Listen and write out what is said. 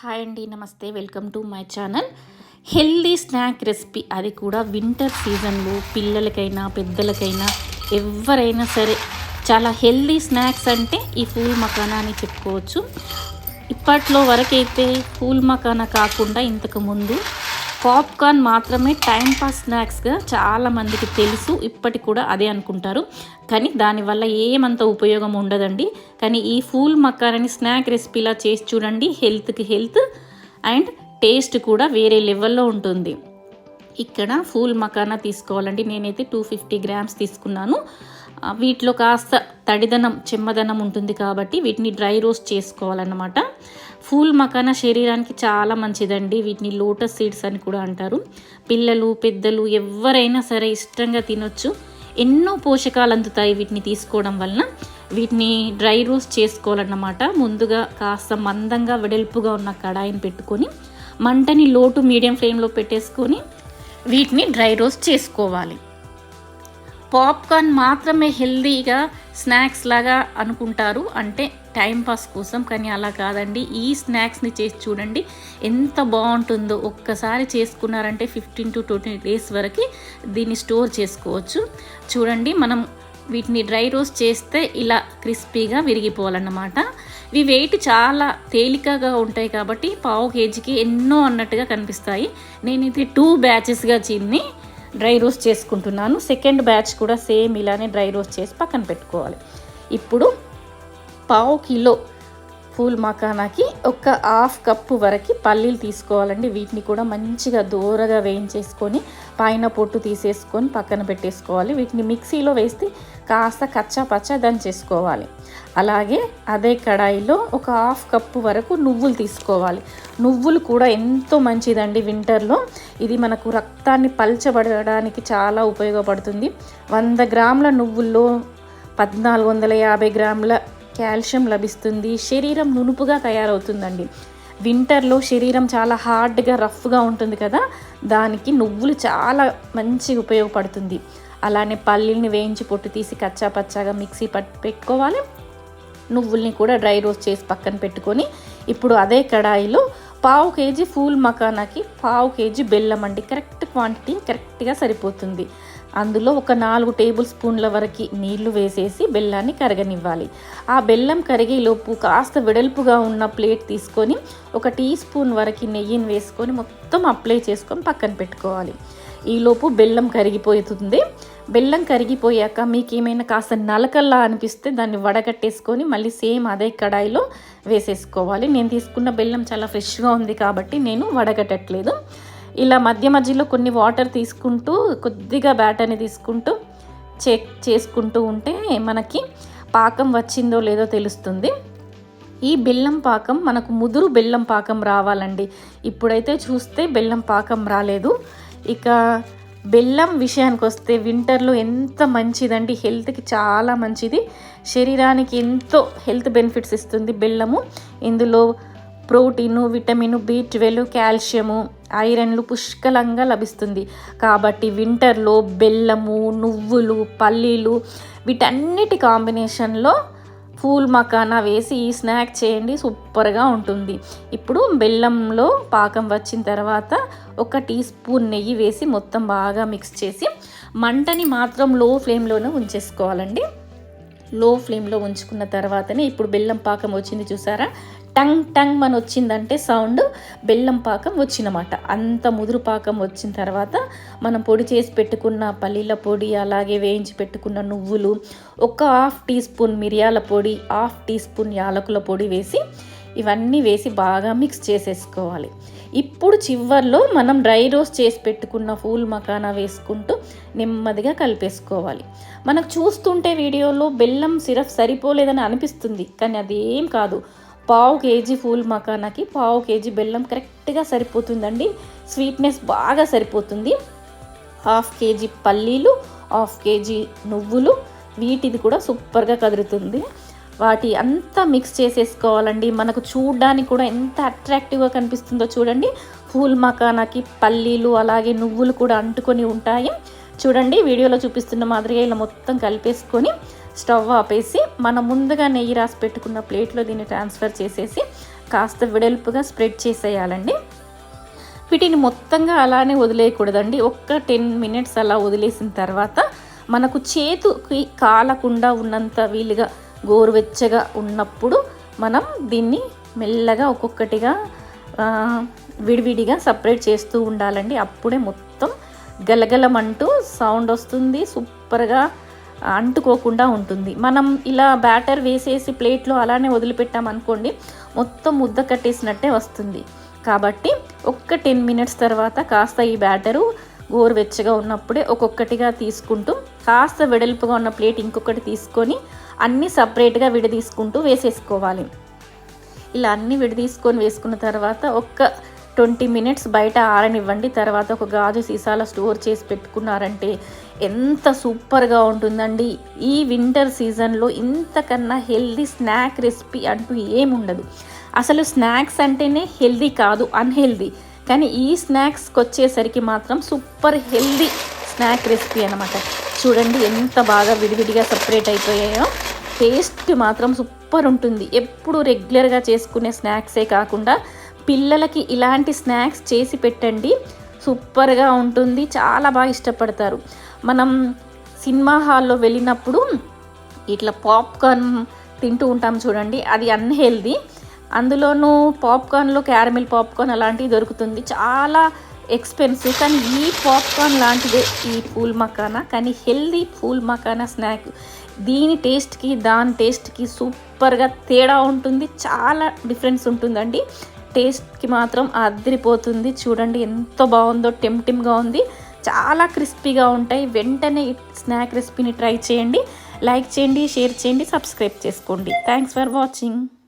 Hi అండి namaste welcome to my channel. Healthy snack recipe అది కూడా వింటర్ సీజన్లో పిల్లలకైనా పెద్దలకైనా ఎవరైనా సరే. చాలా హెల్దీ స్నాక్స్ అంటే ఈ ఫూల్ మకానా అని చెప్పుకోవచ్చు. ఇప్పట్లో వరకైతే ఫూల్ మకానా కాకుండా ఇంతకు ముందు పాప్కార్న్ మాత్రమే టైం పాస్ స్నాక్స్గా చాలామందికి తెలుసు ఇప్పటికి కూడా అదే అనుకుంటారు. కానీ దానివల్ల ఏమంత ఉపయోగం ఉండదండి. కానీ ఈ ఫూల్ మక్కారని స్నాక్ రెసిపీలా చేసి చూడండి హెల్త్కి హెల్త్ అండ్ టేస్ట్ కూడా వేరే లెవెల్లో ఉంటుంది. ఇక్కడ ఫూల్ మకానా తీసుకోవాలండి. నేనైతే టూ ఫిఫ్టీ గ్రామ్స్ తీసుకున్నాను. వీటిలో కాస్త తడిదనం చెమ్మదనం ఉంటుంది కాబట్టి వీటిని డ్రై రోస్ట్ చేసుకోవాలన్నమాట. ఫూల్ మకాన శరీరానికి చాలా మంచిదండి. వీటిని లోటస్ సీడ్స్ అని కూడా అంటారు. పిల్లలు పెద్దలు ఎవరైనా సరే ఇష్టంగా తినొచ్చు. ఎన్నో పోషకాలు అందుతాయి వీటిని తీసుకోవడం వలన. వీటిని డ్రై రోస్ట్ చేసుకోవాలన్నమాట. ముందుగా కాస్త మందంగా వెడల్పుగా ఉన్న కడాయిని పెట్టుకొని మంటని లోటు మీడియం ఫ్లేమ్లో పెట్టేసుకొని వీటిని డ్రై రోస్ట్ చేసుకోవాలి. పాప్కార్న్ మాత్రమే హెల్దీగా స్నాక్స్ లాగా అనుకుంటారు. అంటే టైం పాస్ కోసం కానీ అలా కాదండి. ఈ స్నాక్స్ని చేసి చూడండి. ఎంత బాగుంటుందో ఒక్కసారి చేసుకున్నారంటే ఫిఫ్టీన్ టు ట్వంటీ డేస్ వరకు దీన్ని స్టోర్ చేసుకోవచ్చు. చూడండి మనం వీటిని డ్రై రోస్ట్ చేస్తే ఇలా క్రిస్పీగా విరిగిపోవాలన్నమాట. ఇవి వెయిట్ చాలా తేలికగా ఉంటాయి కాబట్టి పావు కేజీకి ఎన్నో అన్నట్టుగా కనిపిస్తాయి. నేను ఇది టూ బ్యాచెస్గా చిన్ని డ్రై రోస్ట్ చేసుకుంటున్నాను. సెకండ్ బ్యాచ్ కూడా సేమ్ ఇలానే డ్రై రోస్ట్ చేసి పక్కన పెట్టుకోవాలి. ఇప్పుడు పావు కిలో పూల్ మకానాకి ఒక హాఫ్ కప్పు వరకు పల్లీలు తీసుకోవాలండి. వీటిని కూడా మంచిగా దూరగా వేయించేసుకొని పైన పొట్టు తీసేసుకొని పక్కన పెట్టేసుకోవాలి. వీటిని మిక్సీలో వేస్తే కాస్త కచ్చా పచ్చా దంచేసుకోవాలి అలాగే అదే కడాయిలో ఒక హాఫ్ కప్పు వరకు నువ్వులు తీసుకోవాలి. నువ్వులు కూడా ఎంతో మంచిదండి వింటర్లో. ఇది మనకు రక్తాన్ని పల్చబడడానికి చాలా ఉపయోగపడుతుంది. వంద గ్రాముల నువ్వుల్లో పద్నాలుగు వందల యాభై గ్రాముల కాల్షియం లభిస్తుంది. శరీరం నునుపుగా తయారవుతుందండి. వింటర్లో శరీరం చాలా హార్డ్గా రఫ్గా ఉంటుంది కదా. దానికి నువ్వులు చాలా మంచి ఉపయోగపడుతుంది. అలానే పల్లీల్ని వేయించి పొట్టు తీసి కచ్చా పచ్చాగా మిక్సీ పట్టి పెట్టుకోవాలి. నువ్వుల్ని కూడా డ్రై రోస్ట్ చేసి పక్కన పెట్టుకొని ఇప్పుడు అదే కడాయిలో పావు కేజీ ఫూల్ మకానాకి పావు కేజీ బెల్లం అండి. కరెక్ట్ క్వాంటిటీ కరెక్ట్గా సరిపోతుంది. అందులో ఒక నాలుగు టేబుల్ స్పూన్ల వరకు నీళ్ళు వేసేసి బెల్లాన్ని కరగనివ్వాలి. ఆ బెల్లం కరిగేలోపు కాస్త వెడల్పుగా ఉన్న ప్లేట్ తీసుకొని ఒక టీ స్పూన్ వరకు నెయ్యిని వేసుకొని మొత్తం అప్లై చేసుకొని పక్కన పెట్టుకోవాలి. ఈలోపు బెల్లం కరిగిపోతుంది. బెల్లం కరిగిపోయాక మీకు ఏమైనా కాస్త నలకల్లా అనిపిస్తే దాన్ని వడగట్టేసుకొని మళ్ళీ సేమ్ అదే కడాయిలో వేసేసుకోవాలి. నేను తీసుకున్న బెల్లం చాలా ఫ్రెష్గా ఉంది కాబట్టి నేను వడగట్టట్లేదు. ఇలా మధ్య మధ్యలో కొన్ని వాటర్ తీసుకుంటూ కొద్దిగా బ్యాటర్ని తీసుకుంటూ చే చేసుకుంటూ ఉంటే మనకి పాకం వచ్చిందో లేదో తెలుస్తుంది. ఈ బెల్లం పాకం మనకు ముదురు బెల్లం పాకం రావాలండి. ఇప్పుడైతే చూస్తే బెల్లం పాకం రాలేదు. ఇక బెల్లం విషయానికి వస్తే వింటర్లో ఎంత మంచిదండి హెల్త్కి చాలా మంచిది. శరీరానికి ఎంతో హెల్త్ బెనిఫిట్స్ ఇస్తుంది బెల్లము. ఇందులో protein vitamin B twelve calcium ఐరన్లు పుష్కలంగా లభిస్తుంది. కాబట్టి వింటర్లో బెల్లము నువ్వులు పల్లీలు వీటన్నిటి కాంబినేషన్లో ఫూల్ మకానా వేసి ఈ స్నాక్ చేయండి సూపర్గా ఉంటుంది. ఇప్పుడు బెల్లంలో పాకం వచ్చిన తర్వాత ఒక టీ స్పూన్ నెయ్యి వేసి మొత్తం బాగా మిక్స్ చేసి మంటని మాత్రం లో ఫ్లేమ్లోనే ఉంచేసుకోవాలండి. లో ఫ్లేమ్లో ఉంచుకున్న తర్వాతనే ఇప్పుడు బెల్లం పాకం వచ్చింది చూసారా? టంగ్ టంగ్ మన వచ్చిందంటే సౌండ్ బెల్లం పాకం వచ్చినమాట. అంత ముదురు పాకం వచ్చిన తర్వాత మనం పొడి చేసి పెట్టుకున్న పల్లీల పొడి అలాగే వేయించి పెట్టుకున్న నువ్వులు ఒక హాఫ్ టీ స్పూన్ మిరియాల పొడి హాఫ్ టీ స్పూన్ యాలకుల పొడి వేసి ఇవన్నీ వేసి బాగా మిక్స్ చేసేసుకోవాలి. ఇప్పుడు చివర్లో మనం డ్రై రోస్ట్ చేసి పెట్టుకున్న ఫూల్ మకానా వేసుకుంటూ నెమ్మదిగా కలిపేసుకోవాలి. మనకు చూస్తుంటే వీడియోలో బెల్లం సిరప్ సరిపోలేదని అనిపిస్తుంది కానీ అదేం కాదు. పావు కేజీ ఫూల్ మకానాకి పావు కేజీ బెల్లం కరెక్ట్గా సరిపోతుందండి. స్వీట్నెస్ బాగా సరిపోతుంది. హాఫ్ కేజీ పల్లీలు హాఫ్ కేజీ నువ్వులు వీటిది కూడా సూపర్గా కదురుతుంది. వాటి అంతా మిక్స్ చేసేసుకోవాలండి. మనకు చూడడానికి కూడా ఎంత అట్రాక్టివ్గా కనిపిస్తుందో చూడండి. పూల్ మకానాకి పల్లీలు అలాగే నువ్వులు కూడా అంటుకొని ఉంటాయి. చూడండి వీడియోలో చూపిస్తున్న మాదిరిగా ఇలా మొత్తం కలిపేసుకొని స్టవ్ ఆపేసి మనం ముందుగా నెయ్యి రాసి పెట్టుకున్న ప్లేట్లో దీన్ని ట్రాన్స్ఫర్ చేసేసి కాస్త వెడల్పుగా స్ప్రెడ్ చేసేయాలండి. వీటిని మొత్తంగా అలానే వదిలేయకూడదండి. ఒక్క టెన్ మినిట్స్ అలా వదిలేసిన తర్వాత మనకు చేతుకి కాలకుండా ఉన్నంత వీలుగా గోరువెచ్చగా ఉన్నప్పుడు మనం దీన్ని మెల్లగా ఒక్కొక్కటిగా విడివిడిగా సపరేట్ చేస్తూ ఉండాలండి. అప్పుడే మొత్తం గలగలమంటూ సౌండ్ వస్తుంది సూపర్గా అంటుకోకుండా ఉంటుంది. మనం ఇలా బ్యాటర్ వేసేసి ప్లేట్లో అలానే వదిలిపెట్టామనుకోండి మొత్తం ముద్ద కట్టేసినట్టే వస్తుంది. కాబట్టి ఒక్క టెన్ మినిట్స్ తర్వాత కాస్త ఈ బ్యాటరు గోరువెచ్చగా ఉన్నప్పుడే ఒక్కొక్కటిగా తీసుకుంటూ కాస్త వెడల్పుగా ఉన్న ప్లేట్ ఇంకొకటి తీసుకొని అన్నీ సపరేట్గా విడదీసుకుంటూ వేసేసుకోవాలి. ఇలా అన్నీ విడదీసుకొని వేసుకున్న తర్వాత ఒక్క ట్వంటీ మినిట్స్ బయట ఆరనివ్వండి. తర్వాత ఒక గాజు సీసాలో స్టోర్ చేసి పెట్టుకున్నారంటే ఎంత సూపర్గా ఉంటుందండి. ఈ వింటర్ సీజన్లో ఇంతకన్నా హెల్దీ స్నాక్ రెసిపీ అంటూ ఏముండదు. అసలు స్నాక్స్ అంటేనే హెల్దీ కాదు అన్హెల్దీ. కానీ ఈ స్నాక్స్కి వచ్చేసరికి మాత్రం సూపర్ హెల్దీ స్నాక్ రెసిపీ అనమాట చూడండి ఎంత బాగా విడివిడిగా సపరేట్ అయిపోయాయో. టేస్ట్ మాత్రం సూపర్ ఉంటుంది. ఎప్పుడు రెగ్యులర్గా చేసుకునే స్నాక్సే కాకుండా పిల్లలకి ఇలాంటి స్నాక్స్ చేసి పెట్టండి. సూపర్గా ఉంటుంది. చాలా బాగా ఇష్టపడతారు. మనం సినిమా హాల్లో వెళ్ళినప్పుడు ఇట్లా పాప్కార్న్ తింటూ ఉంటాం చూడండి. అది అన్హెల్దీ. అందులోనూ పాప్కార్న్లో క్యారమిల్ పాప్కార్న్ అలాంటివి దొరుకుతుంది. చాలా ఎక్స్పెన్సివ్ కానీ ఈ పాప్కార్న్ లాంటిదే ఈ పూల్ మకానా. కానీ హెల్దీ పూల్ మకానా స్నాక్. దీని టేస్ట్కి దాని టేస్ట్కి సూపర్గా తేడా ఉంటుంది. చాలా డిఫరెన్స్ ఉంటుందండి. టేస్ట్కి మాత్రం అదిరిపోతుంది. చూడండి ఎంత బాగుందో టెంప్టిమ్గా ఉంది. చాలా క్రిస్పీగా ఉంటాయి. వెంటనే స్నాక్ రెసిపీని ట్రై చేయండి. లైక్ చేయండి షేర్ చేయండి సబ్స్క్రైబ్ చేసుకోండి. Thanks for watching.